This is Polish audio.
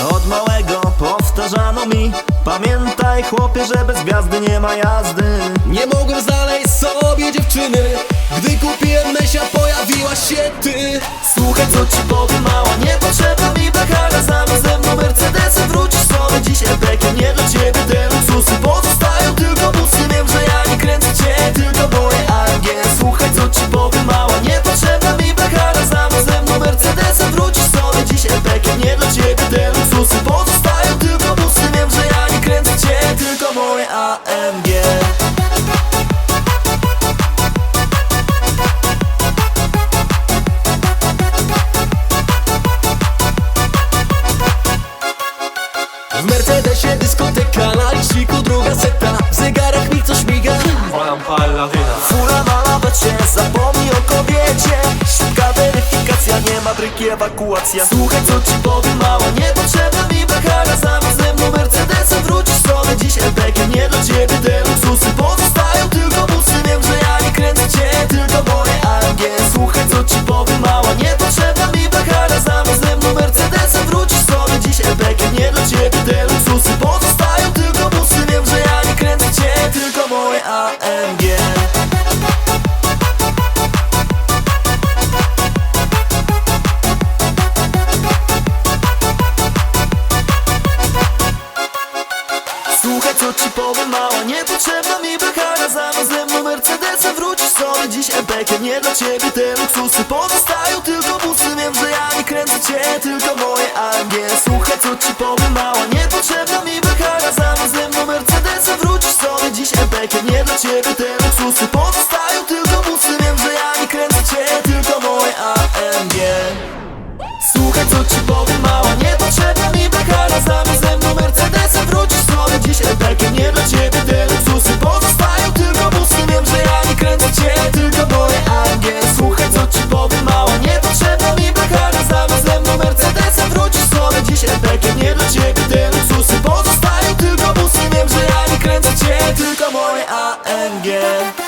Od małego powtarzano mi Pamiętaj chłopie, że bez gwiazdy nie ma jazdy. Nie mogłem znaleźć sobie dziewczyny Gdy kupiłem Mesia pojawiłaś się ty. Słuchaj co ci powiem mała Się, zapomnij o kobiecie. Szybka weryfikacja, nie ma bryki, ewakuacja. Słuchaj co ci powiem mała, niepotrzebna mi Bechara Zamiast ze mną Mercedesem wrócisz sobie dziś epekiem Nie dla ciebie te luksusy, pozostają tylko busy. Wiem, że ja nie kręcę cię, tylko moje AMG Słuchaj co ci powiem mała, niepotrzebna mi Bechara Zamiast ze mną Mercedesem wrócisz sobie dziś epekiem Nie dla ciebie te luksusy, pozostają tylko busy. Wiem, że ja nie kręcę cię, tylko moje AMG potrzebna mi blachara Zamiast ze Mercedesa wrócisz sobie. Dziś MPK Nie dla ciebie te luksusy Pozostają. Tylko busy Wiem, że ja nie kręcę cię, tylko moje AMG Słuchaj, co ci powiem mała Niepotrzebna mi blachara Zamiast ze Mercedesa wrócisz sobie. Dziś MPK Nie dla ciebie te luksusy Pozostają. Tylko busy Wiem, że ja nie kręcę cię, tylko moje AMG Słuchaj, co ci powiem again.